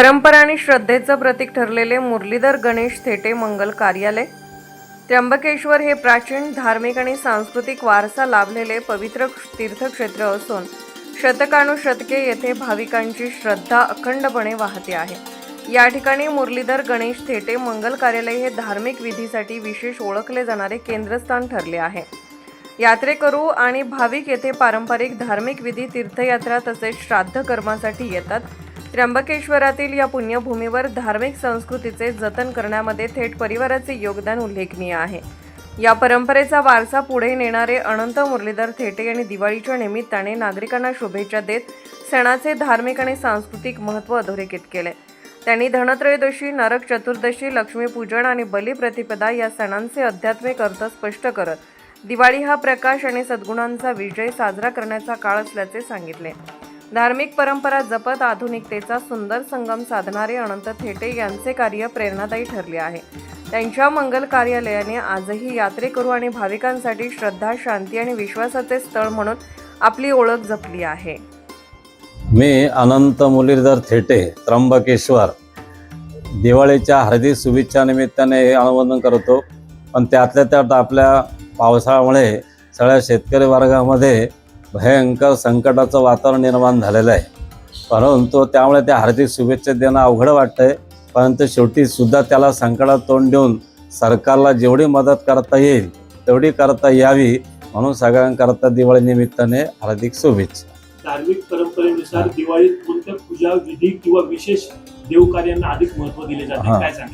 परंपरा आणि श्रद्धेचं प्रतीक ठरलेले मुरलीधर गणेश थेटे मंगल कार्यालय. त्र्यंबकेश्वर हे प्राचीन धार्मिक आणि सांस्कृतिक वारसा लाभलेले पवित्र तीर्थक्षेत्र असून शतकानुशतके येथे भाविकांची श्रद्धा अखंडपणे वाहते आहे. या ठिकाणी मुरलीधर गणेश थेटे मंगल कार्यालय हे धार्मिक विधीसाठी विशेष ओळखले जाणारे केंद्रस्थान ठरले आहे. यात्रेकरू आणि भाविक येथे पारंपरिक धार्मिक विधी तीर्थयात्रा तसेच श्राद्ध कर्मासाठी येतात. त्र्यंबकेश्वरातील या पुण्यभूमीवर धार्मिक संस्कृतीचे जतन करण्यामध्ये थेट परिवाराचे योगदान उल्लेखनीय आहे. या परंपरेचा वारसा पुढे नेणारे अनंत मुरलीधर थेटे यांनी दिवाळीच्या निमित्ताने नागरिकांना शुभेच्छा देत सणाचे धार्मिक आणि सांस्कृतिक महत्त्व अधोरेखित केले. त्यांनी धनत्रयोदशी नरक चतुर्दशी लक्ष्मीपूजन आणि बलिप्रतिपदा या सणांचे अध्यात्मिक अर्थ स्पष्ट करत दिवाळी हा प्रकाश आणि सद्गुणांचा विजय साजरा करण्याचा काळ असल्याचे सांगितले. धार्मिक परंपरा जपत आधुनिकतेचा सुंदर संगम साधणारे अनंत थेटे यांचे कार्य प्रेरणादायी ठरले आहे. त्यांच्या मंगल कार्यालयाने आजही यात्रेकरू आणि भाविकांसाठी श्रद्धा शांती आणि विश्वासाचे स्थळ म्हणून आपली ओळख जपली आहे. मी अनंत मुलीधर थेटे त्र्यंबकेश्वर दिवाळीच्या हार्दिक शुभेच्छा निमित्ताने हे अनुमोदन करतो. पण त्यातल्या त्यात आपल्या पावसाळ्यामुळे सगळ्या शेतकरी वर्गामध्ये भयंकर संकटाचं वातावरण निर्माण झालेलं आहे. परंतु त्यामुळे त्या हार्दिक शुभेच्छा देणं अवघड वाटतंय. परंतु शेवटी सुद्धा त्याला संकटात तोंड देऊन सरकारला जेवढी मदत करता येईल तेवढी करता यावी म्हणून सगळ्यांकरता दिवाळी निमित्ताने हार्दिक शुभेच्छा. धार्मिक परंपरेनुसार दिवाळीत कोणत्या पूजा विधी किंवा विशेष देवकार्यांना अधिक महत्त्व दिले हा. जाते काय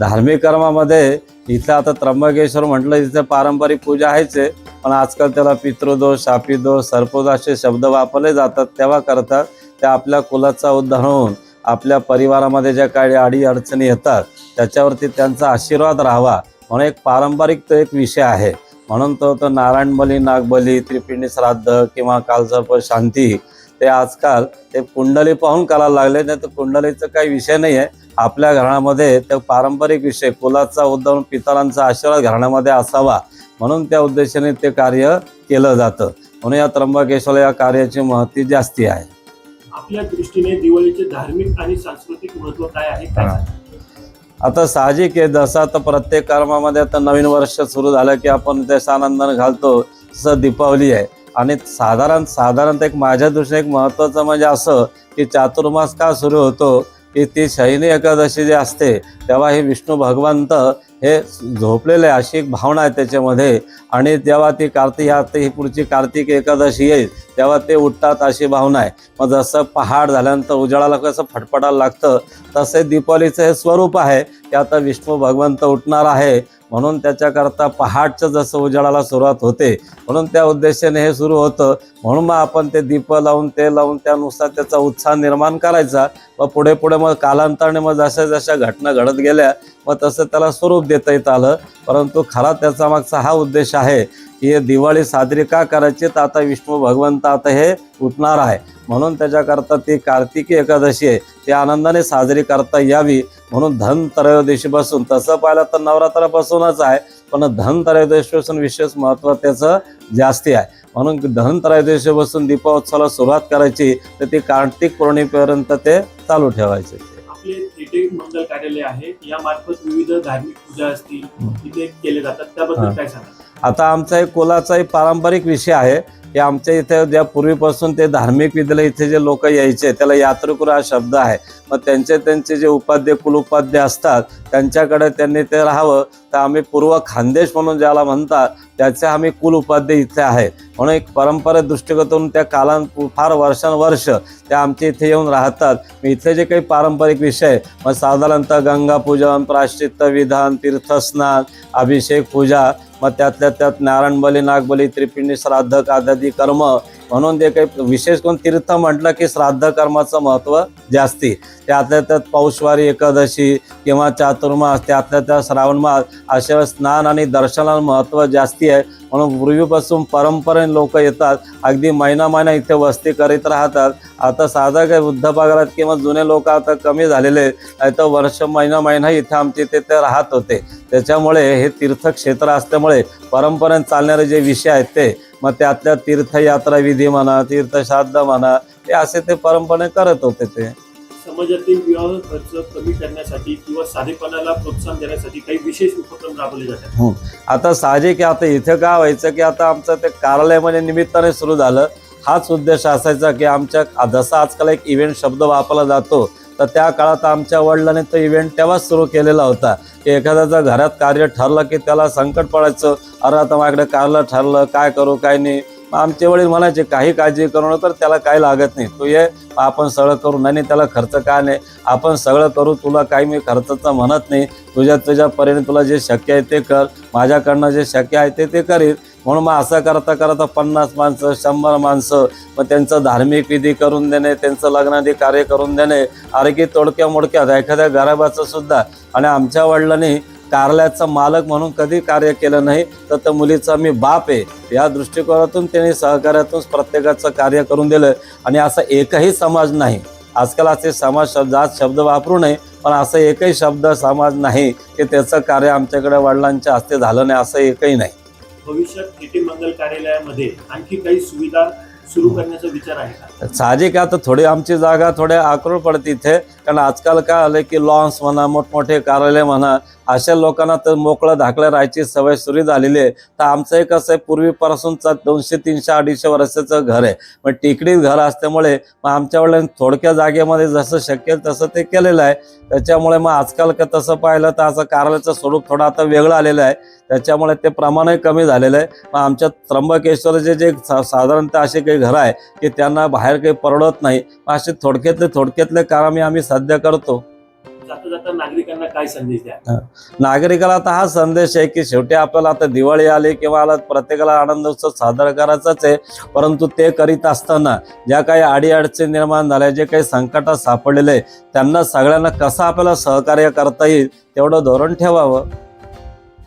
धार्मिक कर्मामध्ये इथं आता त्र्यंबकेश्वर म्हटलं इथं पारंपरिक पूजा आहेच आहे. पण आजकाल त्याला पितृदोष शापीदोष सर्पदोष असे शब्द वापरले जातात तेव्हा करतात. त्या आपल्या कुलाचा उद्धार होऊन आपल्या परिवारामध्ये ज्या काही अडी अडचणी येतात त्याच्यावरती त्यांचा आशीर्वाद राहावा. म्हणून एक पारंपरिक तो एक विषय आहे. म्हणून तो तो नारायण बली नागबली त्रिपिंडी श्राद्ध किंवा कालसर्प शांती ते आजकाल ते कुंडली पाहून करायला लागले नाही तर कुंडलीचं काही विषय नाही आहे आपल्या घरामध्ये ते पारंपरिक विषय कुलाचा उद्धव पितरांचा आशीर्वाद घराण्यामध्ये असावा. म्हणून त्या उद्देशाने ते कार्य केलं जातं. म्हणून या त्र्यंबकेश्वर या कार्याची महती जास्ती आहे. आपल्या दृष्टीने दिवाळीचे धार्मिक आणि सांस्कृतिक महत्त्व काय आहे? काय? आता साहजिक आहे जसं आता प्रत्येक कर्मामध्ये आता नवीन वर्ष सुरू झालं की आपण ते आनंदाने घालतो तसं दीपावली आहे. आणि साधारण साधारणतः एक माझ्या दृष्टीने एक महत्त्वाचं म्हणजे असं की चातुर्मास का सुरू होतो की ती शयनी एकादशी जी असते तेव्हा हे विष्णू भगवंत हे झोपलेले आहे अशी एक भावना आहे त्याच्यामध्ये. आणि जेव्हा ती कार्तिक ह्या ही पुढची कार्तिक एकादशी येईल तेव्हा ते उठतात अशी भावना आहे. मग जसं पहाड झाल्यानंतर उजाळाला कसं फटफटायला लागतं तसे दीपावलीचं हे स्वरूप आहे. की आता विष्णू भगवंत उठणार आहे. म्हणून त्याच्याकरता पहाटचं जसं उजाडाला सुरुवात होते म्हणून त्या उद्देशाने हे सुरू होतं. म्हणून मग आपण ते दीप लावून ते लावून त्यानुसार त्याचा उत्साह निर्माण करायचा. व पुढे पुढे मग कालांतराने मग जशा जशा घटना घडत गेल्या मग तसं त्याला स्वरूप देता येत आलं. परंतु खरा त्याचा मागचा हा उद्देश आहे की हे दिवाळी साजरी का करायची? तर आता विष्णू भगवंत आता हे उठणार आहे. म्हणून त्याच्याकरता ती कार्तिकी एकादशी आहे. ती आनंदाने साजरी करता यावी. म्हणून धन त्रयोदशीपासून तसं पाहिलं तर नवरात्रापासूनच आहे पण धन त्रयोदशीपासून विशेष महत्त्व त्याचं जास्ती आहे. म्हणून धन त्रयोदशीपासून दीपोत्सवाला सुरुवात करायची तर ती कार्तिक पौर्णिमेपर्यंत ते चालू ठेवायचे. आपले थेटे मंगल कार्यालय आहे या मार्फत विविध धार्मिक पूजा असतील तिथे केले जातात. त्याबद्दल. काय सांगा आता आमचा एक कुलाचा एक पारंपरिक विषय आहे की आमच्या इथे ज्या पूर्वीपासून ते धार्मिक विधीला इथे जे लोक यायचे त्याला यात्रेकरू हा शब्द आहे. मग त्यांचे त्यांचे जे उपाध्य कुलउपाध्य असतात त्यांच्याकडे त्यांनी ते राहावं. तर आम्ही पूर्व खानदेश म्हणून ज्याला म्हणतात त्याचे आम्ही कुलउपाध्य इथे आहेत म्हणून एक परंपरा दृष्टिकोनातून त्या कालां फार वर्षानुवर्ष ते आमच्या इथे येऊन राहतात. मग इथले जे काही पारंपरिक विषय आहे, मग साधारणतः गंगापूजन प्राश्चित्त विधान तीर्थस्नान अभिषेक पूजा मग त्यातल्या त्यात नारायणबली नागबली त्रिपिंडी श्राद्ध कादादी कर्म. म्हणून जे काही विशेष करून तीर्थ म्हटलं की श्राद्ध कर्माचं महत्त्व जास्ती. त्यातल्या त्यात पौषवारी एकादशी किंवा चातुर्मास त्यातल्या त्यात श्रावण मास अशा स्नान आणि दर्शनाला महत्त्व जास्ती आहे. म्हणून पूर्वीपासून परंपरेने लोक येतात. अगदी महिना महिना इथे वस्ती करीत राहतात. आता साधा काही वृद्ध पगारात किंवा जुने लोक आता कमी झालेले आहेत. तर वर्ष महिना महिना इथे आमचे इथे ते राहत होते. त्याच्यामुळे हे तीर्थक्षेत्र असल्यामुळे परंपरेने चालणारे जे विषय आहेत ते मग त्यातल्या तीर्थयात्रा विधी म्हणा तीर्थश्राद्ध म्हणा हे असे ते परंपरेने करत होते ते. समाजातील विवाह खर्च कमी करण्यासाठी किंवा साधेपणाला प्रोत्साहन देण्यासाठी काही विशेष उपक्रम राबवले जातात. आता साहजिक आता इथं काय व्हायचं की आता आमचं ते कार्यालयामध्ये निमित्ताने सुरू झालं. हाच उद्देश असायचा की आमच्या जसा आजकाल एक इव्हेंट शब्द वापरला जातो तर त्या काळात आमच्या वडिलांनी तो इव्हेंट तेव्हाच सुरू केलेला होता. की एखाद्याचं घरात कार्य ठरलं की त्याला संकट पडायचं अरे आता माझ्याकडे कारलं ठरलं काय करू काय नाही. मग आमचे वडील म्हणायचे काही काळजी करू नका तर त्याला काही लागत नाही. तू ये आपण सगळं करू नाही नाही, त्याला खर्च काय नाही. आपण सगळं करू तुला काही मी खर्चाचं म्हणत नाही. तुझ्या तुझ्या परीने तुला जे शक्य आहे ते कर. माझ्याकडनं जे शक्य आहे ते ते करील. म्हणून मग असं करता करता पन्नास माणसं शंभर माणसं मग त्यांचं धार्मिक विधी करून देणे त्यांचं लग्नादी कार्य करून देणे अरे तोडक्या मोडक्यात एखाद्या गराबाचं सुद्धा. आणि आमच्या वडिलांनी कार्यालयाचा मालक म्हणून कधी कार्य केलं नाही तर त्या मुलीचा मी बाप आहे. या दृष्टिकोनातून त्यांनी सहकार्यातून प्रत्येकाचं कार्य करून दिलं. आणि असा एकही समाज नाही. आजकाल असे समाज शब्द आज शब्द वापरू नये पण असं एकही शब्द समाज नाही की त्याचं कार्य आमच्याकडे वडिलांच्या हस्ते झालं नाही असं एकही नाही. भविष्यात थिटे मंगल कार्यालयामध्ये आणखी काही सुविधा सुरू करण्याचा विचार आहे का? साहजिक आता थोडी आमची जागा थोड्या आक्रोळ पडते इथे. कारण आजकाल काय आलं की लॉन्स म्हणा मोठमोठे कार्यालय म्हणा अशा लोकांना तर मोकळं धाकलं राहायची सवय सुरू झालेली आहे. तर आमचं एक असं आहे पूर्वीपासूनचा दोनशे तीनशे अडीचशे वर्षाचं घर आहे. मग टिकडीत घर असल्यामुळे मग आमच्या वडिलांनी थोडक्या जागेमध्ये जसं शक्य तसं ते केलेलं आहे. त्याच्यामुळे मग आजकाल का तसं पाहिलं तर असं कार्यालयाचं स्वरूप थोडं आता वेगळं आलेलं आहे. त्याच्यामुळे ते प्रमाणही कमी झालेलं आहे. मग आमच्या त्र्यंबकेश्वरचे जे साधारणतः असे काही घरं आहे की त्यांना बाहेर काही परवडत नाही. मग असे थोडक्यातले थोडक्यातले काम आम्ही सध्या करतो. जाता जाता नागरिकांना काय संदेश द्या? नागरिकाला आता हा संदेश आहे की शेवटी आपल्याला आता दिवाळी आली किंवा आला प्रत्येकाला आनंद उत्सव साजरा करायचाच आहे परंतु ते करीत असताना ज्या काही अडीअडचणी निर्माण झाल्या जे काही संकटात सापडलेले त्यांना सगळ्यांना कसं आपल्याला सहकार्य करता येईल तेवढं धोरण ठेवावं.